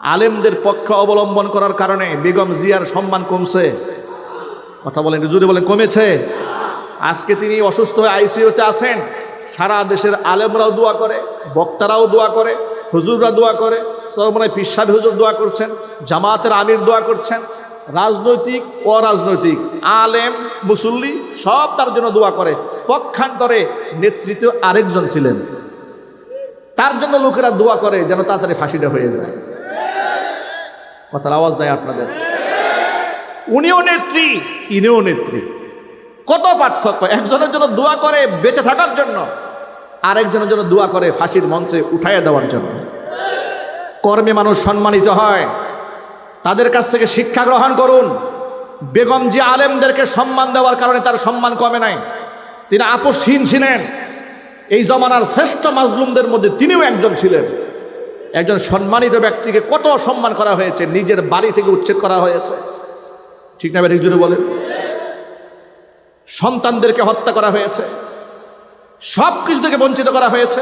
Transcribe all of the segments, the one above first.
আলেমদের পক্ষ অবলম্বন করার কারণে বেগম জিয়ার সম্মান কমছে। কথা বলেন জুড়ে বলেন, কমেছে। আজকে তিনি অসুস্থ হয়ে আইসিইউতে আছেন। সারা দেশের আলেমরাও দোয়া করে, বক্তারাও দোয়া করে, হুজুররা দোয়া করে সরমনায় পিসাবি হুজুর দোয়া করছেন, জামাতের আমির দোয়া করছেন। রাজনৈতিক, অরাজনৈতিক, আলেম, মুসল্লি সব তার জন্য দোয়া করে। পক্ষান্তরে নেতৃত্ব আরেকজন ছিলেন। তার জন্য লোকেরা দোয়া করে যেন তাড়াতাড়ি ফাঁসিটা হয়ে যায়। কথার আওয়াজ দেয় আপনাদের। উনিও নেত্রী ইনিও নেত্রী। কত পার্থক্য? একজনের জন্য দোয়া করে বেঁচে থাকার জন্য আরেকজনের জন্য দোয়া করে ফাঁসির মঞ্চে উঠাইয়া দেওয়ার জন্য। কর্মে মানুষ সম্মানিত হয়। তাদের কাছ থেকে শিক্ষা গ্রহণ করুন। বেগম জি আলেমদেরকে সম্মান দেওয়ার কারণে তার সম্মান কমে নাই। তিনি আপসহীন ছিলেন। এই জমানার শ্রেষ্ঠ মাজলুমদের মধ্যে তিনিও একজন ছিলেন। একজন সম্মানিত ব্যক্তিকে কত সম্মান করা হয়েছে, নিজের বাড়ি থেকে উচ্ছেদ করা হয়েছে। ঠিক না ব্যাটিক জুড়ে বলেন। সন্তানদেরকে হত্যা করা হয়েছে, সব কিছু থেকে বঞ্চিত করা হয়েছে।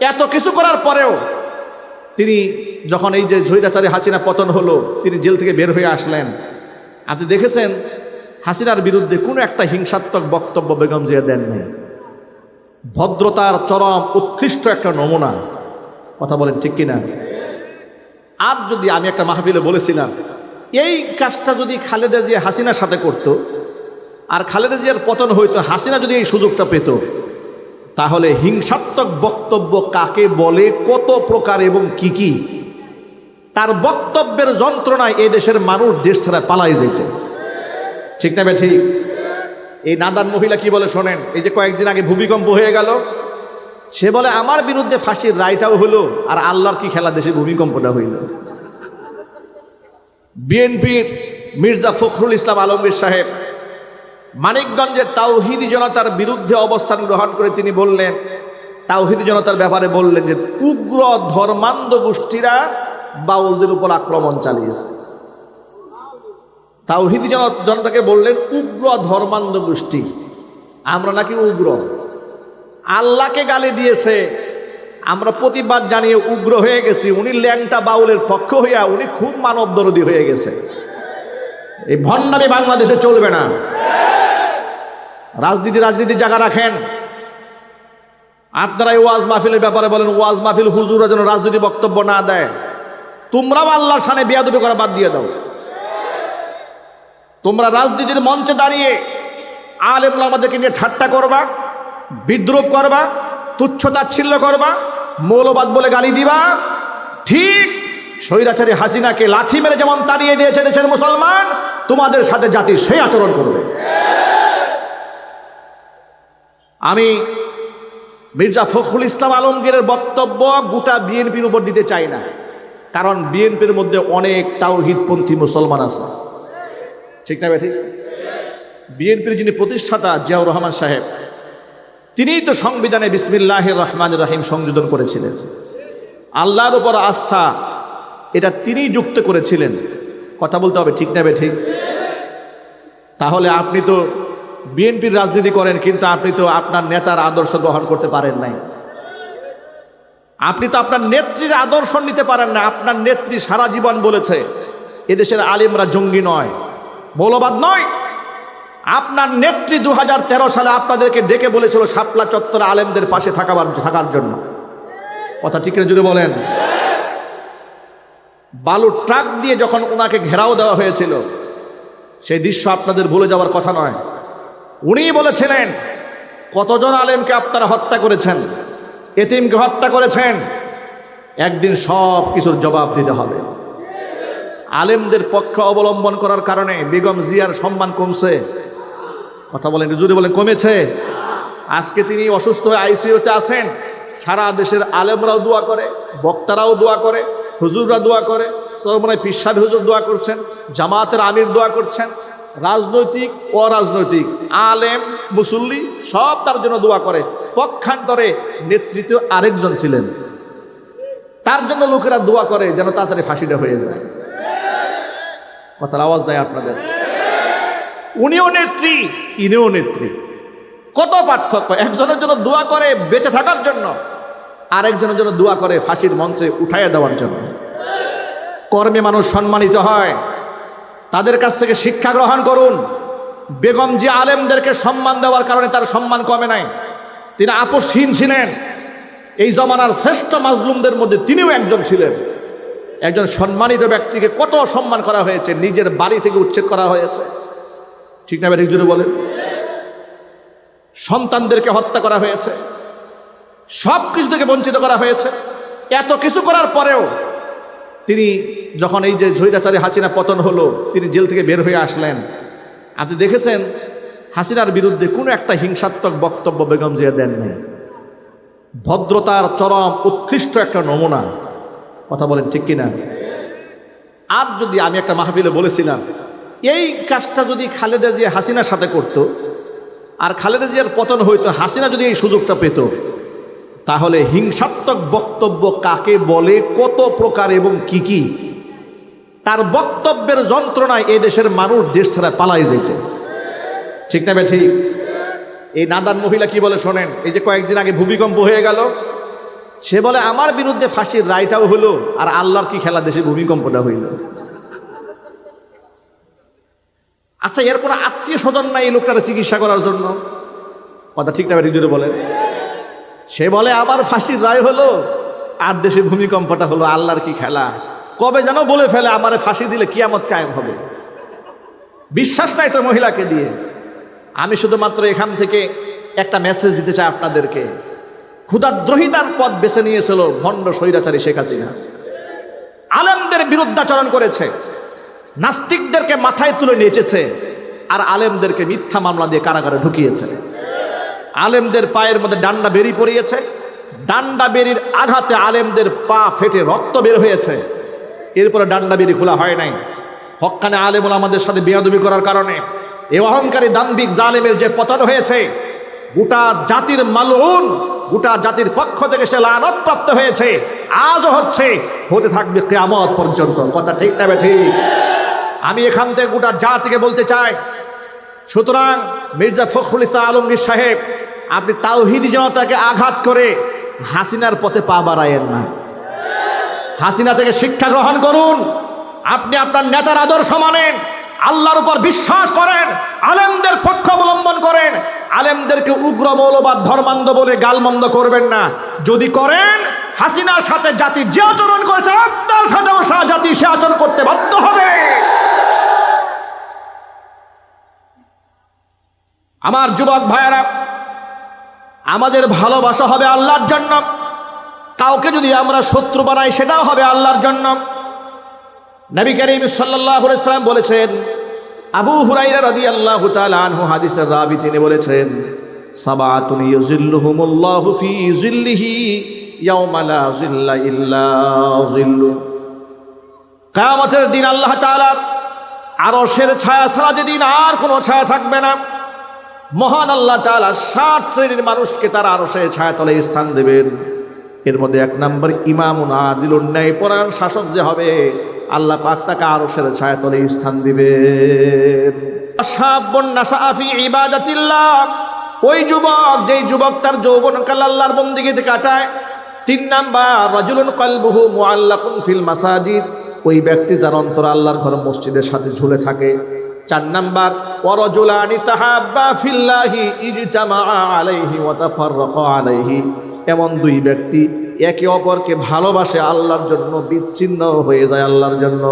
এত কিছু করার পরেও তিনি যখন এই যে ঝৈরাচারী হাসিনা পতন হলো, তিনি জেল থেকে বের হয়ে আসলেন। আপনি দেখেছেন, হাসিনার বিরুদ্ধে কোনো একটা হিংসাত্মক বক্তব্য বেগম জিয়া দেন নাই ভদ্রতার চরম, উৎকৃষ্ট একটা নমুনা। কথা বলেন ঠিক কিনা? আর যদি আমি একটা মাহফিলে বলেছিলাম, এই কাজটা যদি খালেদা জিয়া হাসিনার সাথে করত, আর খালেদা জিয়ার পতন হইতো, হাসিনা যদি এই সুযোগটা পেত, তাহলে হিংসাত্মক বক্তব্য কাকে বলে, কত প্রকার এবং কি কি, তার বক্তব্যের যন্ত্রণায় এই দেশের মানুষ দেশ ছাড়া পালাই যেত। ঠিক না ঠিক এই নাদান মহিলা কি বলে শোনেন? এই যে কয়েকদিন আগে ভূমিকম্প হয়ে গেল সে বলে, আমার বিরুদ্ধে ফাঁসির রায়টাও হলো আর আল্লাহর কি খেলা দেশে ভূমিকম্পটা হইল? বিএনপির মির্জা ফখরুল ইসলাম আলমগীর সাহেব, মানিকগঞ্জের তাওহিদি জনতার বিরুদ্ধে অবস্থান গ্রহণ করে তিনি বললেন, তাওহিদি জনতার ব্যাপারে বললেন যে, উগ্র ধর্মান্ধ গোষ্ঠীরা বাউলদের উপর আক্রমণ চালিয়েছে। তাওহিদি জন, জনতাকে বললেন, উগ্র ধর্মান্ধ গোষ্ঠী, আমরা নাকি উগ্র। আল্লাহকে গালি দিয়েছে। আমরা প্রতিবাদ জানিয়ে উগ্র হয়ে গেছি। উনি ল্যাংটা বাউলের পক্ষ হইয়া উনি খুব মানব হয়ে গেছে। এই ভণ্ডামি বাংলাদেশে চলবে না। রাজনীতি রাজনীতি জায়গা রাখেন। আপনারা এই ওয়াজ মাহফিলের ব্যাপারে বলেন, ওয়াজ মাহফিল হুজুরা যেন রাজনীতি বক্তব্য না দেয়। তোমরাও আল্লাহর সামনে বিয়াদবি করা বাদ দিয়ে দাও। তোমরা রাজনীতির মঞ্চে দাঁড়িয়ে আলেম আমাদেরকে নিয়ে ঠাট্টা করবা। বিদ্রোপ করবা তুচ্ছতাচ্ছিল্য করবা, মৌলবাদ বলে গালি দিবা। ঠিক স্বৈরাচারী হাসিনাকে লাথি মেরে যেমন তাড়িয়ে দিয়েছে দেশের মুসলমান, তোমাদের সাথে জাতি সেই আচরণ করবে। আমি মির্জা ফখরুল ইসলাম আলমগীরের বক্তব্য গোটা বিএনপির উপর দিতে চাই না, কারণ বিএনপির মধ্যে অনেক তাওহিদপন্থী মুসলমান আছে। ঠিক না ঠিক বিএনপির যিনি প্রতিষ্ঠাতা জিয়াউর রহমান সাহেব তিনিই তো সংবিধানে বিসমিল্লাহ রহমান রাহিম সংযোজন করেছিলেন। আল্লাহর উপর আস্থা, এটা তিনি যুক্ত করেছিলেন। কথা বলতে হবে, ঠিক না ঠিক তাহলে আপনি তো বিএনপির রাজনীতি করেন, কিন্তু আপনি তো আপনার নেতার আদর্শ গ্রহণ করতে পারেন নাই। আপনি তো আপনার নেত্রীর আদর্শ নিতে পারেন না, আপনার নেত্রী সারা জীবন বলেছে, এদেশের আলিমরা জঙ্গি নয় মৌলবাদ নয়। আপনার নেত্রী দু হাজার তেরো সালে আপনাদেরকে ডেকে বলেছিল শাপলা চত্বরে আলেমদের পাশে থাকাবার, থাকার জন্য। কথা ঠিক জুড়ে বলেন? বালুর ট্রাক দিয়ে যখন ওনাকে ঘেরাও দেওয়া হয়েছিল, সেই দৃশ্য আপনাদের ভুলে যাওয়ার কথা নয়। উনিই বলেছিলেন, কতজন আলেমকে আপনারা হত্যা করেছেন? এতিমকে হত্যা করেছেন? একদিন সব কিছুর জবাব দিতে হবে। আলেমদের পক্ষ অবলম্বন করার কারণে বেগম জিয়ার সম্মান কমছে। কথা বলেন জুড়ে বলেন, কমেছে। আজকে তিনি অসুস্থ হয়ে আইসিইউতে আছেন। সারা দেশের আলেমরাও দোয়া করে, বক্তারাও দোয়া করে, হুজুররা দোয়া করে সরমনায় পিসাবি হুজুর দোয়া করছেন, জামাতের আমির দোয়া করছেন। রাজনৈতিক, অরাজনৈতিক, আলেম, মুসল্লি সব তার জন্য দোয়া করে। পক্ষান্তরে নেতৃত্ব আরেকজন ছিলেন। তার জন্য লোকেরা দোয়া করে যেন তাড়াতাড়ি ফাঁসিটা হয়ে যায়। কথার আওয়াজ দেয় আপনাদের। উনিও নেত্রী। ইনিও নেত্রী। কত পার্থক্য? একজনের জন্য দোয়া করে বেঁচে থাকার জন্য আরেকজনের জন্য দোয়া করে ফাঁসির মঞ্চে উঠাইয়া দেওয়ার জন্য। কর্মে মানুষ সম্মানিত হয়। তাদের কাছ থেকে শিক্ষা গ্রহণ করুন। বেগম জি আলেমদেরকে সম্মান দেওয়ার কারণে তার সম্মান কমে নাই। তিনি আপসহীন ছিলেন। এই জমানার শ্রেষ্ঠ মাজলুমদের মধ্যে তিনিও একজন ছিলেন। একজন সম্মানিত ব্যক্তিকে কত সম্মান করা হয়েছে নিজের বাড়ি থেকে উচ্ছেদ করা হয়েছে। ঠিক না ঠিক জুড়ে বলেন? সন্তানদেরকে হত্যা করা হয়েছে। সব কিছু থেকে বঞ্চিত করা হয়েছে। এত কিছু করার পরেও তিনি যখন এই যে ঝৈরাচারী হাসিনা পতন হলো, তিনি জেল থেকে বের হয়ে আসলেন। আপনি দেখেছেন, হাসিনার বিরুদ্ধে কোনো একটা হিংসাত্মক বক্তব্য বেগম জিয়া দেন নাই ভদ্রতার চরম উৎকৃষ্ট একটা নমুনা। কথা বলেন ঠিক কিনা? আর যদি আমি একটা মাহফিলে বলেছিলাম এই কাজটা যদি খালেদা জিয়া হাসিনার সাথে করত, আর খালেদা জিয়ার পতন হইতো, হাসিনা যদি এই সুযোগটা পেত, তাহলে হিংসাত্মক বক্তব্য কাকে বলে, কত প্রকার এবং কি কি, তার বক্তব্যের যন্ত্রণায় এই দেশের মানুষ দেশ ছাড়া পালাই যেত। ঠিক না বে ঠিক এই নাদান মহিলা কি বলে শোনেন? এই যে কয়েকদিন আগে ভূমিকম্প হয়ে গেল, সে বলে, আমার বিরুদ্ধে ফাঁসির রায়টাও হলো, আর আল্লাহর কি খেলা দেশে ভূমিকম্পটা হইল? আচ্ছা এর কোনো আত্মীয় স্বজন নাই এই লোকটার চিকিৎসা করার জন্য। কথা ঠিক না ঠিক জোরে বলেন। সে বলে আবার ফাঁসির রায় হলো, আর দেশে ভূমিকম্পটা হলো, আল্লাহর কি খেলা? কবে যেন বলে ফেলে, আমারে ফাঁসি দিলে কিয়ামত কায়েম হবে। বিশ্বাস নাই তো মহিলাকে দিয়ে। আমি শুধুমাত্র এখান থেকে একটা মেসেজ দিতে চাই আপনাদেরকে। ক্ষুদাদ্রোহিতার পথ বেছে নিয়েছিল ভণ্ড স্বৈরাচারী শেখ হাসিনা। আলেমদের বিরুদ্ধাচরণ করেছে। নাস্তিকদেরকে মাথায় তুলে নিয়েছে আর আলেমদেরকে মিথ্যা মামলা দিয়ে কারাগারে ঢুকিয়েছে। আলেমদের পায়ের মধ্যে ডান্ডা বেরি পড়িয়েছে। ডান্ডা বেরির আঘাতে আলেমদের পা ফেটে রক্ত বের হয়েছে। এরপরে ডান্ডা বেরি খোলা হয় নাই। হকানে আলেমুল আমাদের সাথে বেয়াদবি করার কারণে এ অহংকারী দাম্বিক জালেমের যে পতন হয়েছে, গোটা জাতির মালুন গোটা জাতির পক্ষ থেকে সে লানত প্রাপ্ত হয়েছে। আজও হচ্ছে, হতে থাকবে কেয়ামত পর্যন্ত। কথা ঠিক না ঠিক? আমি এখান থেকে গোটা জাতিকে বলতে চাই। সুতরাং মির্জা ফখরুল ইসলাম আলমগীর সাহেব, আপনি তাওহিদি জনতাকে আঘাত করে হাসিনার পথে পা বাড়ায়েন না। হাসিনা থেকে শিক্ষা গ্রহণ করুন। আপনি আপনার নেতার আদর্শ মানেন, আল্লাহর উপর বিশ্বাস করেন, আলেমদের পক্ষ অবলম্বন করেন। আলেমদেরকে উগ্র মৌলবাদ, ধর্মান্ধ বলে গালমন্দ করবেন না। যদি করেন, হাসিনার সাথে জাতি যে আচরণ করেছে, আপনার সাথেও জাতি সে আচরণ করতে বাধ্য হবে। আমার যুবক ভাইয়েরা, আমাদের ভালোবাসা হবে আল্লাহর জন্য। কাউকে যদি আমরা শত্রু বানাই, সেটাও হবে আল্লাহর জন্য। নবী করিম সাল্লাম বলেছেন, আবু আনহু হাদিসের রাবি তিনি বলেছেন, সাবাতুন জিল্লিহি জিল্লা জিল্লু দিন আল্লাহ তাআলা আরশের ছায়া ছাড়া যেদিন আর কোনো ছায়া থাকবে না। মহান আল্লাহ তালা ষাট শ্রেণির মানুষকে তারা আরশের ছায়া তলে স্থান দেবেন। এর মধ্যে এক নম্বর, ইমামুন আদিল ন্যায় পরায়ণ শাসক যে হবে, আল্লাহ পাক তাকে আরশের ছায়া তলে স্থান দিবেন। ওই যুবক, যেই যুবক তার যৌবনকাল আল্লাহর বন্দিগিতে কাটায়, তিন নাম্বার, রাজুলুন কলবুহু মুআল্লাকুন ফিল মাসাজিদ। ওই ব্যক্তি যার অন্তর আল্লাহর ঘর মসজিদের সাথে ঝুলে থাকে। চার নাম্বার ওয়ারাজুলানি তাহাব্বা ফিল্লাহি ইজতামা আলাইহি ওয়া তাফাররাকা আলাইহি। এমন দুই ব্যক্তি একে অপরকে ভালোবাসে, আল্লাহর জন্য বিচ্ছিন্ন হয়ে যায়, আল্লাহর জন্য।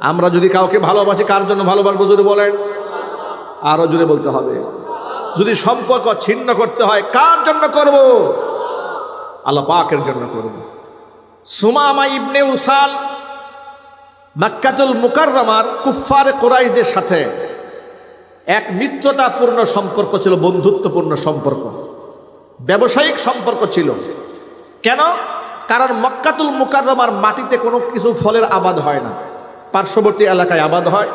আমরা যদি কাউকে ভালোবাসি, কার জন্য ভালোবাসবো, জোরে বলেন? আরও জোরে বলতে হবে। যদি সম্পর্ক ছিন্ন করতে হয়, কার জন্য করব? আল্লাহ পাকের জন্য করব। সুমামা ইবনে উসাল মাক্কাতুল মুকাররমার কুফফার কোরাইশদের সাথে এক মিত্রতাপূর্ণ সম্পর্ক ছিল, বন্ধুত্বপূর্ণ সম্পর্ক, ব্যবসায়িক সম্পর্ক ছিল। কেন? কারণ মক্কাতুল মুকাররমার মাটিতে কোনো কিছু ফলের আবাদ হয় না। পার্শ্ববর্তী এলাকায় আবাদ হয়।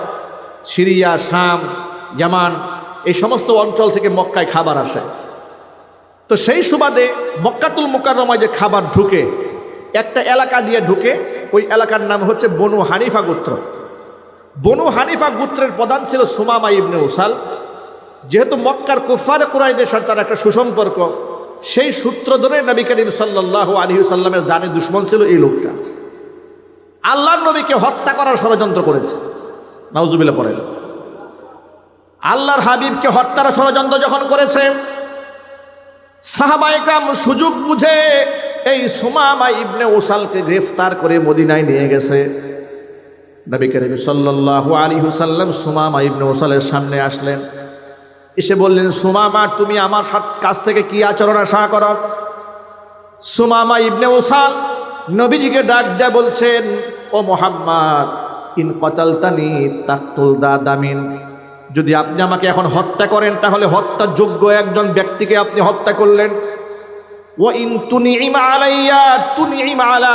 সিরিয়া, শাম, ইয়ামান, এই সমস্ত অঞ্চল থেকে মক্কায় খাবার আসে। তো সেই সুবাদে মক্কাতুল মুকাররমায় যে খাবার ঢুকে, একটা এলাকা দিয়ে ঢুকে ওই এলাকার নাম হচ্ছে বনু হানিফা গোত্র। বনু হানিফা গোত্রের প্রধান ছিল সুমামা ইবনে উসাল। যেহেতু মক্কার কুফার কুরাইদের সাথে তার একটা সুসম্পর্ক, সেই সূত্র ধরে নবী করিম সাল্লাহ আলী সাল্লামের জানে দুশ্মন ছিল এই লোকটা। আল্লাহর নবীকে হত্যা করার ষড়যন্ত্র করেছে। নাউজুবিল্লা পড়েন। আল্লাহর হাবিবকে হত্যার ষড়যন্ত্র যখন করেছে সাহাবাইকাম সুযোগ বুঝে এই সুমামা ইবনে ওসালকে গ্রেফতার করে মদিনায় নিয়ে গেছে। নবী করিম সাল্লাল্লাহু আলাইহি ওয়াসাল্লাম সুমামা ইবনে ওসালের সামনে আসলেন। এসে বললেন, সুমামা, তুমি আমার কাছ থেকে কি আচরণ আশা করো? সুমামা ইবনে ওসাল নবীজিকে ডাক দেয়া বলছেন, ও মোহাম্মদ, ইন কতালতানি তাকতুল দাদামিন যদি আপনি আমাকে এখন হত্যা করেন, তাহলে হত্যার যোগ্য একজন ব্যক্তিকে আপনি হত্যা করলেন। ইন আলাইয়া আলা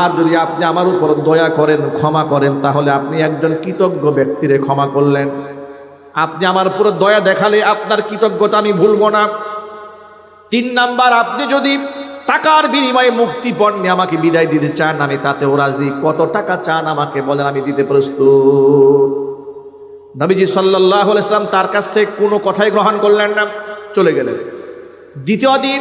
আর যদি আপনি আমার উপর দয়া করেন, ক্ষমা করেন, তাহলে আপনি একজন কৃতজ্ঞ ব্যক্তিরে ক্ষমা করলেন। আপনি আমার উপর দয়া দেখালে আপনার কৃতজ্ঞতা আমি ভুলব না। তিন নাম্বার, আপনি যদি টাকার বিনিময়ে মুক্তিপণ নিয়ে আমাকে বিদায় দিতে চান, আমি তাতেও রাজি। কত টাকা চান আমাকে বলেন, আমি দিতে প্রস্তুত। নবীজি সাল্লাহ ইসলাম তার কাছ থেকে কোনো কথাই গ্রহণ করলেন না, চলে গেলেন। দ্বিতীয় দিন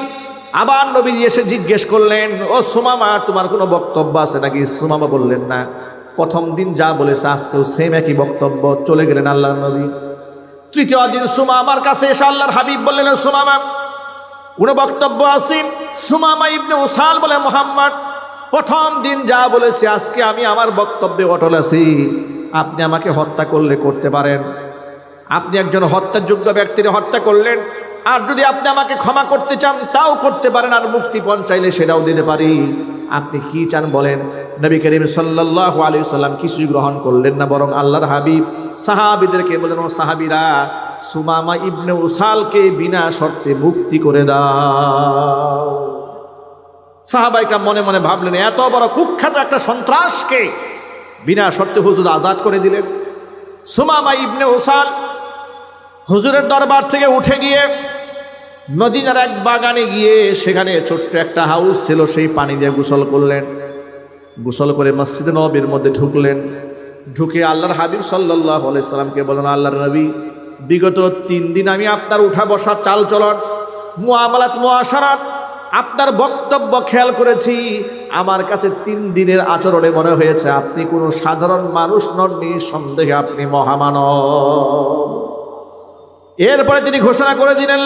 আবার নবীজি এসে জিজ্ঞেস করলেন, ও সুমামা, তোমার কোনো বক্তব্য আছে নাকি? সুমামা বললেন, না, প্রথম দিন যা বলেছে, আজকেও সেম একই বক্তব্য, চলে গেলেন আল্লাহ নবী। তৃতীয় দিন সুমা আমার কাছে এসে আল্লাহর হাবিব বললেন, সুমামা, কোনো বক্তব্য আছে? সুমামা ইবনে উসাল বলে, মোহাম্মদ, প্রথম দিন যা বলেছে, আজকে আমি আমার বক্তব্যে অটল আছি। আপনি আমাকে হত্যা করলে করতে পারেন। আপনি একজন হত্যাযোগ্য ব্যক্তির হত্যা করলেন। আর যদি আপনি আমাকে ক্ষমা করতে চান, তাও করতে পারেন, আর মুক্তিপণ চাইলে সেটাও দিতে পারি। আপনি কি চান বলেন? নবী করিম সাল্লাহ আলী সাল্লাম কিছুই গ্রহণ করলেন না, বরং আল্লাহর হাবিব সাহাবিদেরকে বলেন, ও সাহাবিরা, সুমামা ইবনে উসালকে বিনা শর্তে মুক্তি করে দাও। সাহাবাইকা মনে মনে ভাবলেন, এত বড় কুখ্যাত একটা সন্ত্রাসকে বিনা শর্তে হুজুর আজাদ করে দিলেন। সুমামা ইবনে উসাল হুজুরের দরবার থেকে উঠে গিয়ে মদিনার এক বাগানে গিয়ে সেখানে ছোট্ট একটা হাউস ছিল, সেই পানি দিয়ে গোসল করলেন। গোসল করে মসজিদে নবীর মধ্যে ঢুকলেন। ঢুকে আল্লাহর হাবিব সাল্লাহ সাল্লামকে বলেন আল্লাহর নবী, বিগত তিন দিন আমি আপনার উঠা বসা চাল চলন মুআমালাত, মুআশারাত, আপনার বক্তব্য খেয়াল করেছি। আমার কাছে তিন দিনের আচরণে মনে হয়েছে, আপনি কোনো সাধারণ মানুষ নন নিঃসন্দেহে আপনি মহামানব। এরপরে তিনি ঘোষণা করে দিলেন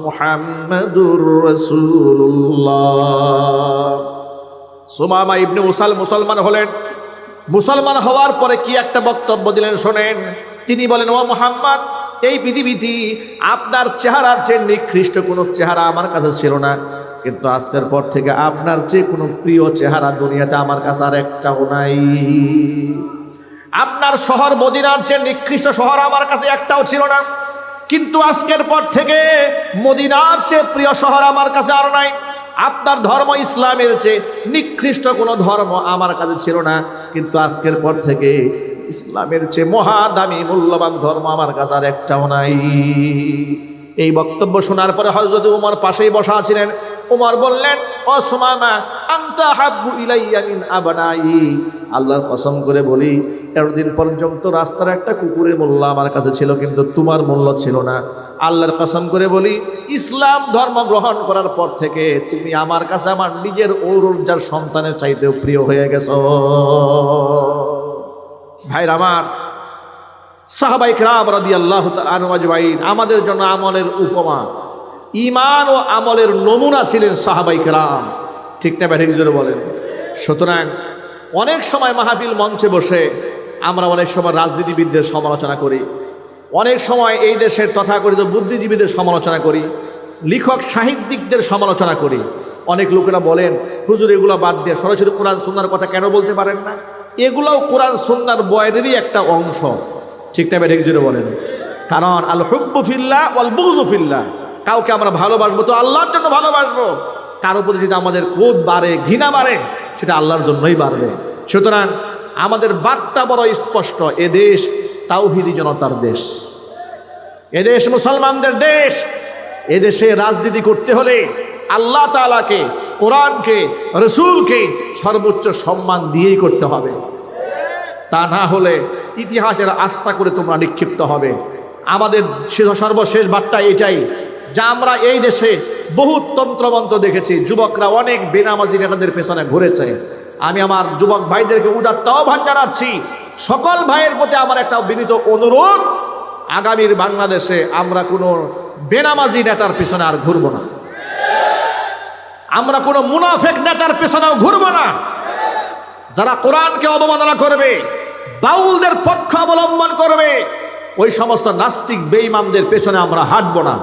মুহাম্মাদুর রাসূলুল্লাহ। সুমামা ইবনে মুসাল মুসলমান হলেন। মুসলমান হওয়ার পরে কি একটা বক্তব্য দিলেন শোনেন। তিনি বলেন, ও মোহাম্মদ, এই পৃথিবীতে আপনার চেহারার চেয়ে নিকৃষ্ট কোনো চেহারা আমার কাছে ছিল না। কিন্তু আজকের পর থেকে আপনার যে কোনো প্রিয় চেহারা দুনিয়াতে আমার কাছে আর একটাও নাই। আপনার শহর মদিনার চেয়ে নিকৃষ্ট শহর আমার কাছে একটাও ছিল না। কিন্তু আজকের পর থেকে মদিনার চেয়ে প্রিয় শহর আমার কাছে আর নাই। আপনার ধর্ম ইসলামের চেয়ে নিকৃষ্ট কোনো ধর্ম আমার কাছে ছিল না। কিন্তু আজকের পর থেকে ইসলামের চেয়ে মহাদামি, মূল্যবান ধর্ম আমার কাছে আর একটাও নাই। এই বক্তব্য শোনার পরে হজরত উমর পাশেই বসা ছিলেন। উমর বললেন, ও সুমামা, আন্তা হাব্বু ইলাইয়া মিন আবানাই। আল্লাহর কসম করে বলি, এতদিন পর্যন্ত রাস্তার একটা কুকুরের মূল্য আমার কাছে ছিল, কিন্তু তোমার মূল্য ছিল না। আল্লাহর কসম করে বলি, ইসলাম ধর্ম গ্রহণ করার পর থেকে তুমি আমার কাছে আমার নিজের ঔরজার সন্তানের চাইতেও প্রিয় হয়ে গেছো। ভাইর আমার, সাহাবাই রাম রাদি আল্লাহ আমাদের জন্য আমলের উপমা ইমান ও আমলের নমুনা ছিলেন সাহাবাই রাম ঠিক না ব্যাঠিক জোরে বলেন। সুতরাং অনেক সময় মাহফিল মঞ্চে বসে আমরা অনেক সময় রাজনীতিবিদদের সমালোচনা করি। অনেক সময় এই দেশের তথাকথিত বুদ্ধিজীবীদের সমালোচনা করি। লেখক সাহিত্যিকদের সমালোচনা করি। অনেক লোকেরা বলেন, হুজুর, এগুলো বাদ দিয়ে সরাসরি কোরআন সুন্নার কথা কেন বলতে পারেন না? এগুলোও কোরআন সুন্নার বয়েরই একটা অংশ। ঠিক না ব্যাঠিক জোরে বলেন। কারণ আল হুব্বুফিল্লা অল বুজুফিল্লা কাউকে আমরা ভালোবাসবো? তো আল্লাহর জন্য ভালোবাসবো। কারও প্রতি যদি আমাদের ক্রোধ বাড়ে, ঘৃণা বাড়ে, সেটা আল্লাহর জন্যই বাড়বে। সুতরাং আমাদের বার্তা বড় স্পষ্ট, এ দেশ তাওহিদি জনতার দেশ। এদেশ মুসলমানদের দেশ। এদেশে রাজনীতি করতে হলে আল্লাহ তালাকে কোরআনকে, রসুলকে সর্বোচ্চ সম্মান দিয়েই করতে হবে। তা না হলে ইতিহাসের আস্থা করে তোমরা নিক্ষিপ্ত হবে। আমাদের সর্বশেষ বার্তা এটাই যা আমরা এই দেশে বহু তন্ত্রমন্ত্র দেখেছি, যুবকরা অনেক বেনামাজি নেতাদের পেছনে ঘুরেছে। আমি আমার যুবক ভাইদেরকে উদাত্ত আহ্বান জানাচ্ছি, সকল ভাইয়ের প্রতি আমার একটা বিনীত অনুরোধ, আগামীর বাংলাদেশে আমরা কোনো বেনামাজি নেতার পেছনে আর ঘুরবো না। আমরা কোনো মুনাফেক নেতার পেছনেও ঘুরবো না। যারা কোরআনকে অবমাননা করবে, বাউলদের পক্ষ অবলম্বন করবে, ওই সমস্ত নাস্তিক বেইমামদের পেছনে আমরা হাঁটবো না।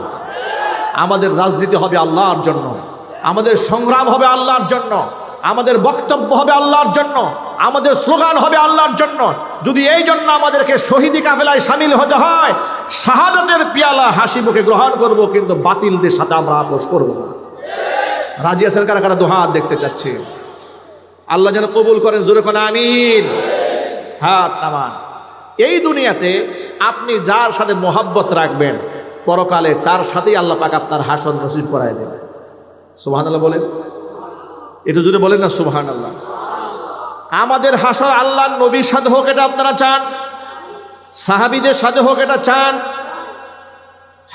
আমাদের রাজনীতি হবে আল্লাহর জন্য। আমাদের সংগ্রাম হবে আল্লাহর জন্য। আমাদের বক্তব্য হবে আল্লাহর জন্য। আমাদের স্লোগান হবে আল্লাহর জন্য। যদি এই জন্য আমাদেরকে শহীদি কাফেলায় সামিল হতে হয়, শাহাদাতের পিয়ালা হাসি মুখে গ্রহণ করব, কিন্তু বাতিলদের সাথে আমরা আপোষ করব না। রাজি আছেন কারা কারা? দোহাত দেখতে চাচ্ছি। আল্লাহ যেন কবুল করেন, জোরে কোন, আমিন। হাত এই দুনিয়াতে আপনি যার সাথে মোহাব্বত রাখবেন পরকালে তার সাথেই আল্লাহ পাক আপনার হাসন নসিব করায় দেবে। সুবাহান আল্লাহ বলেন। এটা যদি বলেন না সুবাহান আল্লাহ আমাদের হাসর আল্লাহ নবীর সাথে হোক এটা আপনারা চান, সাহাবিদের সাথে হোক এটা চান।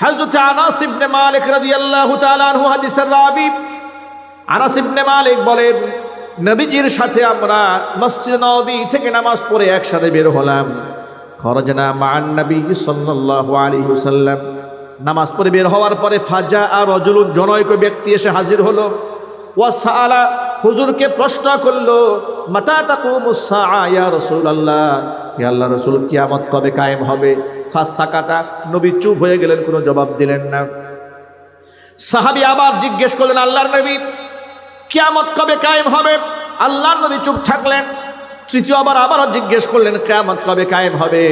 হযরত আনাস ইবনে মালিক রাদিয়াল্লাহু তাআলা আনহু হাদিসের রাবী। আনাস ইবনে মালিক বলেন, নবীজির সাথে আমরা মসজিদ নবী থেকে নামাজ পড়ে একসাথে বের হলাম। খরজনা মান নবী সাল্লাল্লাহু আলাইহি ওয়াসাল্লাম। নামাজ পড়ে বের হওয়ার পরে ফাজা আর রজুলুন জনৈক ব্যক্তি এসে হাজির হলো। ওয়া সাআলা, হুজুরকে প্রশ্ন করল, মাতা তাকুমুস সাআ ইয়া রাসূলুল্লাহ? ইয়া আল্লাহ রাসূল, কিয়ামত কবে কায়েম হবে? ফাসাকাটা নবী চুপ হয়ে গেলেন, কোনো জবাব দিলেন না। সাহাবী আবার জিজ্ঞেস করলেন, আল্লাহর নবী, কিয়ামত কবে কায়েম হবে? আল্লাহর নবী চুপ থাকলেন। তৃতীয় আবার আবারও জিজ্ঞেস করলেন, কিয়ামত কবে কায়েম হবে?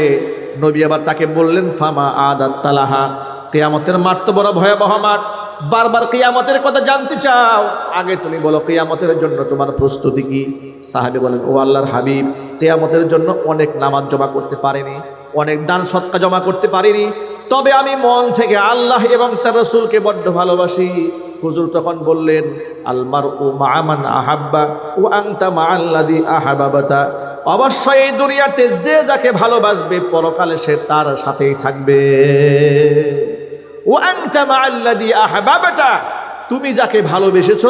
নবী আবার তাকে বললেন, ফামা আদাত তালাহা। কিয়ামতের মাঠ তো বড় ভয়াবহ মাঠ। বারবার কেয়ামতের কথা জানতে চাও। আগে তুমি বলো, কিয়ামতের জন্য তোমার প্রস্তুতি কি? সাহাবি বলেন, ও আল্লাহর হাবিব, কিয়ামতের জন্য অনেক নামাজ জমা করতে পারিনি, অনেক দান সৎকা জমা করতে পারিনি। তবে আমি মন থেকে আল্লাহ এবং তার রসুলকে বড্ড ভালোবাসি। হুজুর তখন বললেন আলমার ও মামান আহাব্বা ও আংতা মা আল্লাদি আহাবাবাতা অবশ্যই এই দুনিয়াতে যে যাকে ভালোবাসবে, পরকালে সে তার সাথেই থাকবে। ও আংতা মা আল্লাদি আহাবাবাটা তুমি যাকে ভালোবেসেছ,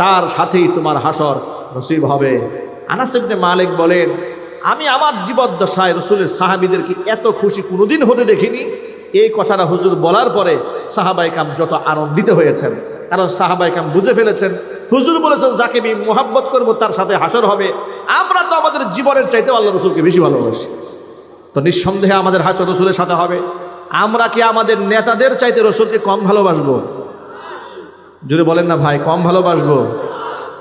তার সাথেই তোমার হাসর নসিব হবে। আনাস ইবনে মালিক বলেন, আমি আমার জীবদ্দশায় রসুলের সাহাবিদেরকে এত খুশি কোনোদিন হতে দেখিনি। এই কথাটা হুজুর বলার পরে সাহাবাইকাম যত আনন্দিত হয়েছেন, কারণ সাহাবাইকাম বুঝে ফেলেছেন। হুজুর বলেছেন, যাকে আমি মোহাব্বত করব, তার সাথে হাসর হবে। আমরা তো আমাদের জীবনের চাইতে আল্লাহ রসুলকে বেশি ভালোবাসি। তো নিঃসন্দেহে আমাদের হাসর রসুলের সাথে হবে। আমরা কি আমাদের নেতাদের চাইতে রসুলকে কম ভালোবাসবো? যদি বলেন না ভাই, কম ভালোবাসবো।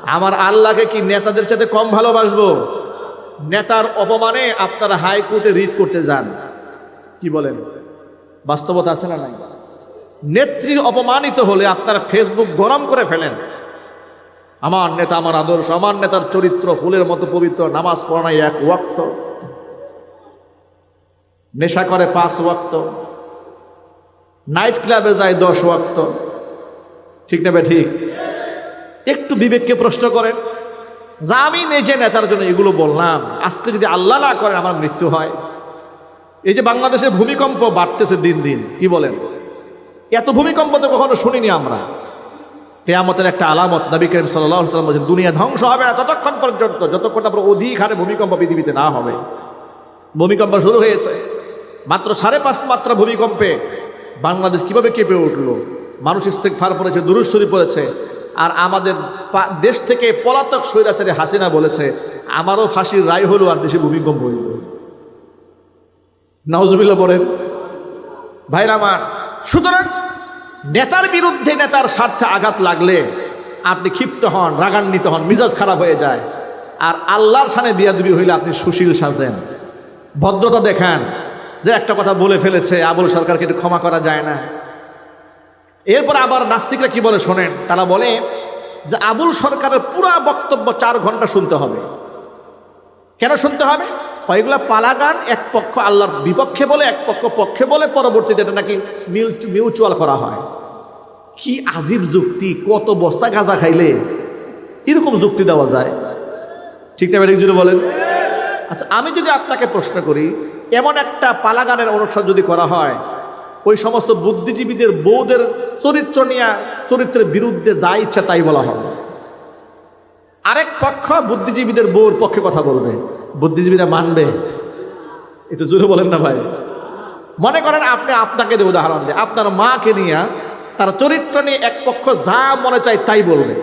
আমার আল্লাহকে কি নেতাদের চাইতে কম ভালোবাসবো? নেতার অপমানে আপনারা হাইকোর্টে রিট করতে যান। কি বলেন? বাস্তবতা আছে না নাই? নেত্রীর অপমানিত হলে আপনারা ফেসবুক গরম করে ফেলেন। আমার নেতা, আমার আদর্শ, আমার নেতার চরিত্র, ফুলের মতো পবিত্র, নামাজ পড়াই এক ওয়াক্ত। নেশা করে পাঁচ ওয়াক্ত। নাইট ক্লাবে যায় দশ ওয়াক্ত। ঠিক নেবে ঠিক? একটু বিবেককে প্রশ্ন করেন, যা আমি নিজে নেতার জন্য এগুলো বললাম, আজকে যদি আল্লাহ না করেন আমার মৃত্যু হয়। এই যে বাংলাদেশে ভূমিকম্প বাড়তেছে দিন দিন, কি বলেন? এত ভূমিকম্প তো কখনো শুনিনি আমরা। কেয়ামতের একটা আলামত নবী করিম সাল্লাম বলছেন, দুনিয়া ধ্বংস হবে না ততক্ষণ পর্যন্ত, যতক্ষণ আপনার অধিক হারে ভূমিকম্প পৃথিবীতে না হবে। ভূমিকম্প শুরু হয়েছে। মাত্র সাড়ে পাঁচ মাত্রা ভূমিকম্পে বাংলাদেশ কীভাবে কেঁপে উঠল? মানুষ ইস্তেক ফার পড়েছে দুরুশ্বরী পড়েছে, আর আমাদের দেশ থেকে পলাতক স্বৈরাচারী হাসিনা বলেছে, আমারও ফাঁসির রায় হলো আর দেশে ভূমিকম্প হইল। নওয়াজবিল্লা পড়েন। ভাইরা আমার, সুতরাং নেতার বিরুদ্ধে নেতার স্বার্থে আঘাত লাগলে আপনি ক্ষিপ্ত হন, রাগান্বিত হন, মিজাজ খারাপ হয়ে যায়। আর আল্লাহর সানে দিয়া দিবি হইলে আপনি সুশীল সাজেন। ভদ্রতা দেখান। যে একটা কথা বলে ফেলেছে, আবুল সরকারকে একটু ক্ষমা করা যায় না। এরপর আবার নাস্তিকরা কি বলে শোনেন? তারা বলে যে আবুল সরকারের পুরা বক্তব্য চার ঘণ্টা শুনতে হবে। কেন শুনতে হবে? কয়েকগুলা পালাগান, এক পক্ষ আল্লাহর বিপক্ষে বলে, এক পক্ষ পক্ষে বলে, পরবর্তীতে এটা নাকি মিউচুয়াল করা হয়। কি আজীব যুক্তি, কত বস্তা গাঁজা খাইলে এরকম যুক্তি দেওয়া যায়। ঠিক না বলেন। আচ্ছা আমি যদি আপনাকে প্রশ্ন করি, এমন একটা পালাগানের অনুষ্ঠান যদি করা হয়, ওই সমস্ত বুদ্ধিজীবীদের বউদের চরিত্র নিয়ে, চরিত্রের বিরুদ্ধে যা ইচ্ছা তাই বলা হবে। আরেক পক্ষ বুদ্ধিজীবীদের বউর পক্ষে কথা বলবে। বুদ্ধিজীবীরা মানবে। একটু জোরে বলেন না ভাই। মনে করেন আপনি আপনাকে দিয়ে উদাহরণ দেয়, আপনার মাকে নিয়ে তার চরিত্র নিয়ে এক পক্ষ যা মনে চায় তাই বলবে।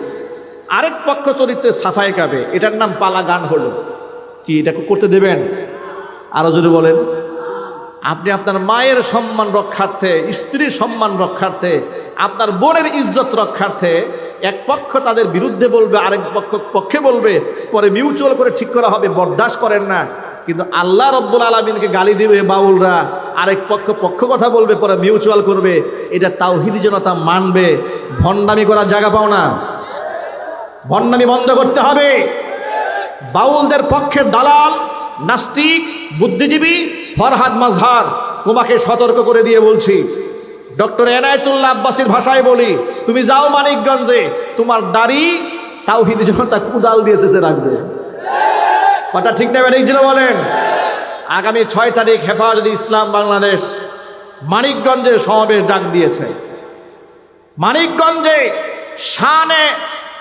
আরেক পক্ষ চরিত্রে সাফাই গাবে এটার নাম পালা গান হলো। কি এটা করতে দেবেন? আরও যদি বলেন। আপনি আপনার মায়ের সম্মান রক্ষার্থে, স্ত্রীর সম্মান রক্ষার্থে, আপনার বোনের ইজ্জত রক্ষার্থে এক পক্ষ তাদের বিরুদ্ধে বলবে, আরেক পক্ষ পক্ষে বলবে, পরে মিউচুয়াল করে ঠিক করা হবে, বরদাস্ত করেন না। কিন্তু আল্লাহ রব্বুল আলমিনকে গালি দিবে বাউলরা, আরেক পক্ষ পক্ষ কথা বলবে, পরে মিউচুয়াল করবে। এটা তাওহিদি জনতা মানবে। ভণ্ডামি করার জায়গা পাও না। ভণ্ডামি বন্ধ করতে হবে। বাউলদের পক্ষে দালাল, নাস্তিক, বুদ্ধিজীবী, ফরহাদ মাজহার। তোমাকে সতর্ক করে দিয়ে বলছি, ডক্টর এনায়তুল্লাহ আব্বাসীর ভাষায় বলি, তুমি যাও মানিকগঞ্জে, তোমার দাড়ি তাওহিদি জনতা কুদাল দিয়েছে সে রাখবে কথা ঠিক নেবেন এই জন্য বলেন? আগামী ছয় তারিখ হেফাজত ইসলাম বাংলাদেশ মানিকগঞ্জে সমাবেশ ডাক দিয়েছে। মানিকগঞ্জে শানে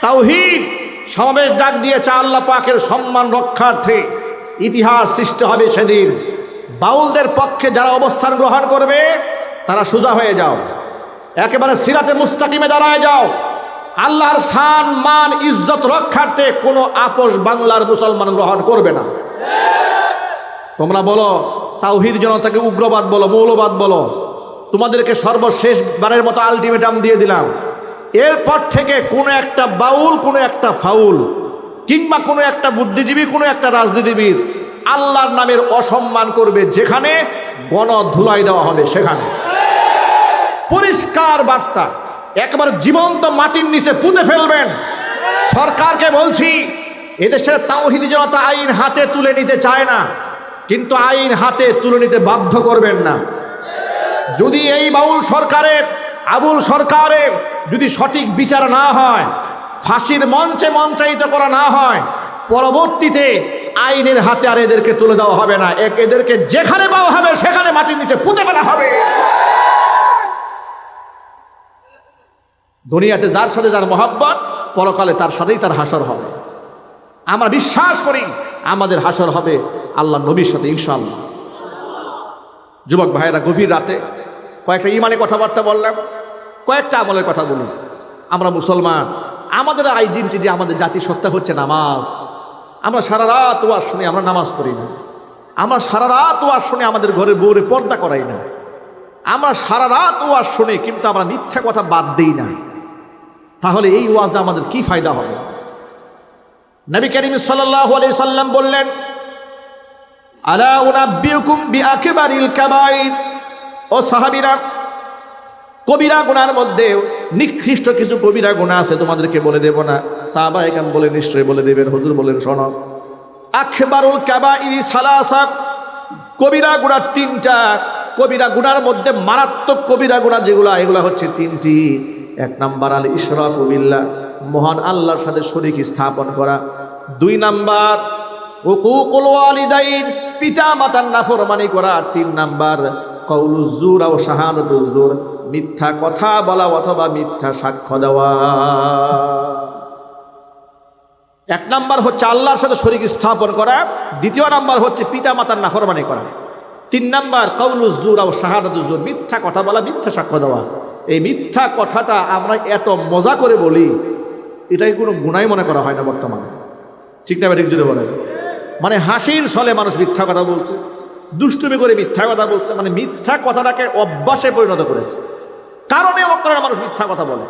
তাওহিদ সমাবেশ ডাক দিয়েছে আল্লাহ পাকের সম্মান রক্ষার্থে। ইতিহাস সৃষ্টি হবে সেদিন। বাউলদের পক্ষে যারা অবস্থান গ্রহণ করবে, তারা সোজা হয়ে যাও। একেবারে সিরাতে মুস্তাকিমে দাঁড়ায় যাও। আল্লাহর শান, মান, ইজ্জত রক্ষার্থে কোনো আপোষ বাংলার মুসলমান গ্রহণ করবে না। তোমরা বলো, তাওহিদ জনতাকে উগ্রবাদ বলো, মৌলবাদ বলো। তোমাদেরকে সর্বশেষ বারের মতো আলটিমেটাম দিয়ে দিলাম। এরপর থেকে কোনো একটা বাউল, কোনো একটা ফাউল, কিংবা কোনো একটা বুদ্ধিজীবী, কোনো একটা রাজনীতিবিদ আল্লাহর নামের অসম্মান করবে যেখানে গণ ধুলাই দেওয়া হবে সেখানে। পরিষ্কার বার্তা, একবার জীবন্ত মাটির নিচে পুঁতে ফেলবেন। সরকারকে বলছি, এদেশের তাওহিদি জনতা আইন হাতে তুলে নিতে চায় না, কিন্তু আইন হাতে তুলে নিতে বাধ্য করবেন না। যদি এই বাউল সরকারের আবুল সরকারের যদি সঠিক বিচার না হয়, ফাঁসির মঞ্চে মঞ্চায়িত করা না হয়, পরবর্তীতে আইনের হাতে আর এদেরকে তুলে দেওয়া হবে না। এক এদেরকে যেখানে পাওয়া হবে, সেখানে মাটির নিচে পুঁতে ফেলা হবে। দুনিয়াতে যার সাথে যার মহাব্বত, পরকালে তার সাথেই তার হাসর হবে। আমরা বিশ্বাস করি, আমাদের হাসর হবে আল্লাহ নবীর সাথে, ইনশাআল্লাহ। যুবক ভাইয়েরা, গভীর রাতে কয়েকটা ইমানে কথাবার্তা বললাম। কয়েকটা আমলের কথা বলুন। আমরা মুসলমান, আমাদের আইডেন্টিটি আমাদের জাতি সত্তা হচ্ছে নামাজ। আমরা সারা রাত ওয়ার শুনে, আমরা নামাজ পড়ি না। আমরা সারা রাত ওয়ার শুনে, আমাদের ঘরে বউরে পর্দা করাই না। আমরা সারা রাত ওয়াজ শুনে, কিন্তু আমরা মিথ্যা কথা বাদ দিই না। তাহলে এই ওয়াজ আমাদের কি ফায়দা হবে নবী করিম সাল্লাল্লাহু আলাইহি সাল্লাম বললেন, আলা উনাব্বিউকুম বিআকবারিল কাবাইর। ও সাহাবীরা কবিরা গুনার মধ্যে নিকৃষ্ট কিছু কবিরা গুণা আছে, তোমাদেরকে বলে দেব না। সাহাবা একান বলে, নিশ্চয়ই বলে দেবেন, হুজুর বলেন, শোনো। আখবারুল কাবাইর সালাসা, কবিরা গুণার তিনটা, কবিরা গুনার মধ্যে মারাত্মক কবিরা গুণা যেগুলা, এগুলা হচ্ছে তিনটি। এক নাম্বার, আল ইশরাক বিল্লাহ, মহান আল্লাহর সাথে শরীক স্থাপন করা। দুই নাম্বার হুকুকুল ওয়ালিদাইন পিতা মাতার নাফরমানি করা। তিন নাম্বার কৌলুজুর ও শাহানুজুর মিথ্যা কথা বলা অথবা মিথ্যা সাক্ষ্য দেওয়া। এক নাম্বার হচ্ছে আল্লাহর সাথে শরীক স্থাপন করা। দ্বিতীয় নাম্বার হচ্ছে পিতা মাতার নাফরমানি করা। তিন নাম্বার কৌলুজুর ও শাহানুজুর মিথ্যা কথা বলা, মিথ্যা সাক্ষ্য দেওয়া। এই মিথ্যা কথাটা আমরা এত মজা করে বলি, এটাই কোনো গুণাই মনে করা হয় না বর্তমানে। ঠিক না ঠিক জুড়ে বলেন? মানে হাসির ছলে মানুষ মিথ্যা কথা বলছে, দুষ্টুমি করে মিথ্যা কথা বলছে মানে মিথ্যা কথাটাকে অভ্যাসে পরিণত করেছে। কারণে অকারণে মানুষ মিথ্যা কথা বলে।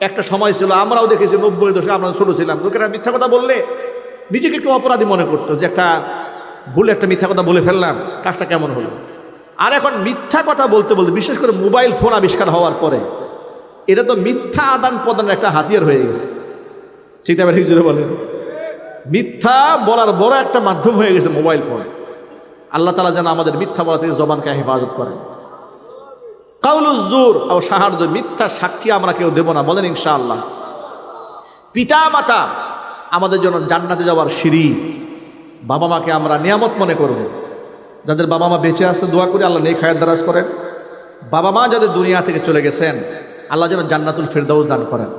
একটা সময় ছিল, আমরাও দেখেছি নব্বই দশকে আমরা ছোটো ছিলাম, লোকেরা মিথ্যা কথা বললে নিজেকে একটু অপরাধী মনে করতো যে একটা ভুলে, একটা মিথ্যা কথা বলে ফেললাম, কাজটা কেমন হলো? আর এখন মিথ্যা কথা বলতে বলতে, বিশেষ করে মোবাইল ফোন আবিষ্কার হওয়ার পরে, এটা তো মিথ্যা আদান প্রদানের একটা হাতিয়ার হয়ে গেছে। ঠিক না ঠিক জোরে বলেন। মিথ্যা বলার বড় একটা মাধ্যম হয়ে গেছে মোবাইল ফোন। আল্লাহ তালা যেন আমাদের মিথ্যা বলা থেকে জবানকে হেফাজত করেন। কাউলুজুর ও সাহায্য, মিথ্যা সাক্ষী আমরা কেউ দেব না, বলেন ইনশাআল্লাহ। পিতা, মাতা, আমাদের জন্য জান্নাতে যাওয়ার সিঁড়ি। বাবা মাকে আমরা নিয়ামত মনে করব। যাদের বাবা মা বেঁচে আছে, দোয়া করে আল্লাহ নেই খায়ের দারাজ করেন। বাবা মা যাদের দুনিয়া থেকে চলে গেছেন, আল্লাহ যেন জান্নাতুল ফেরদাউস দান করেন।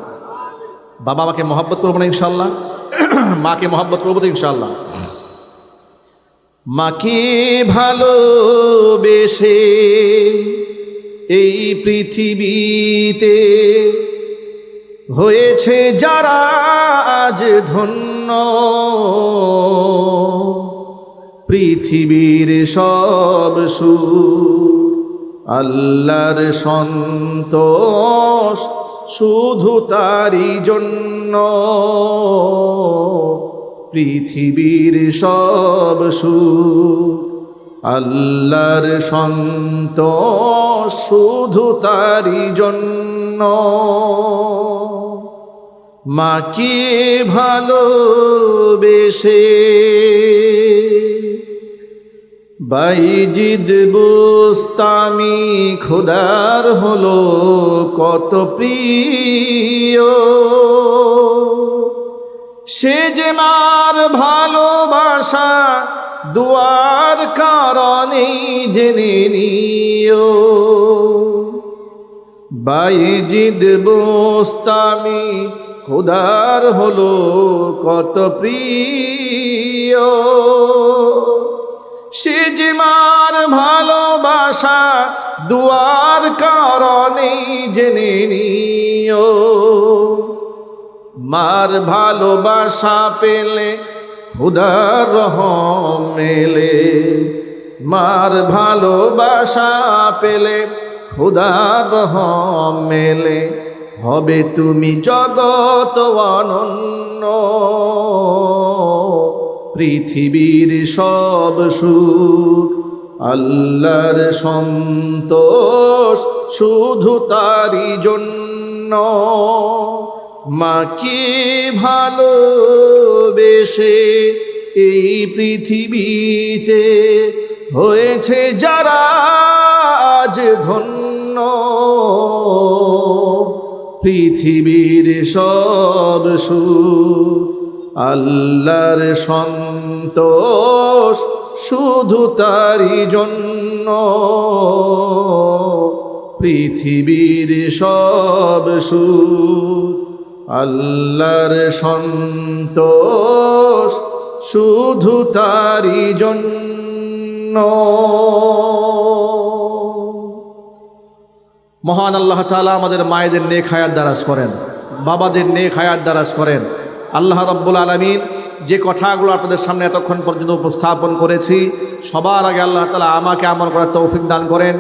বাবা মাকে মহব্বত করব না ইনশাল্লাহ মাকে মহব্বত করব তো ইনশাল্লাহ মাকে ভালোবেসে এই পৃথিবীতে হয়েছে যারা আজ ধন্য। পৃথিবীর সব সুর আল্লাহর সন্তোষ শুধু তারই জন্য। পৃথিবীর সব সুর আল্লাহর সন্ত শুধু তারই জন্য। মাকে ভালোবেসে বাইজিদ বুস্তামি খোদার হলো কত প্রিয়। সে যে মার ভালোবাসা দুয়ার কারণে জেনে নিও। বাইজিদ বোস্তামি খুদার হলো কত প্রিয়। সে যে মার ভালোবাসা দুয়ার কারণে জেনে নিও। মার ভালোবাসা পেলে রহম মেলে, মার ভালোবাসা পেলে রহম মেলে। হবে তুমি জগত অনন্য, পৃথিবীর সব সুখ, আল্লাহর সন্তোষ শুধু তারই জন্য। মাকে ভালোবেসে এই পৃথিবীতে হয়েছে যারা আজ ধন্য। পৃথিবীর সব সুখ আল্লাহর সন্তোষ শুধু তারই জন্য। পৃথিবীর সব সুখ আল্লাহর সন্তোষ শুধু তারই জন্য। মহান আল্লাহ তাআলা আমাদের মায়েদের নেক হায়াত দারাজ করেন, বাবাদের নেক হায়াত দারাজ করেন। আল্লাহ রব্বুল আলমিন যে কথাগুলো আপনাদের সামনে এতক্ষণ পর্যন্ত উপস্থাপন করেছি, সবার আগে আল্লাহ তালা আমাকে আমল করার তৌফিক দান করেন।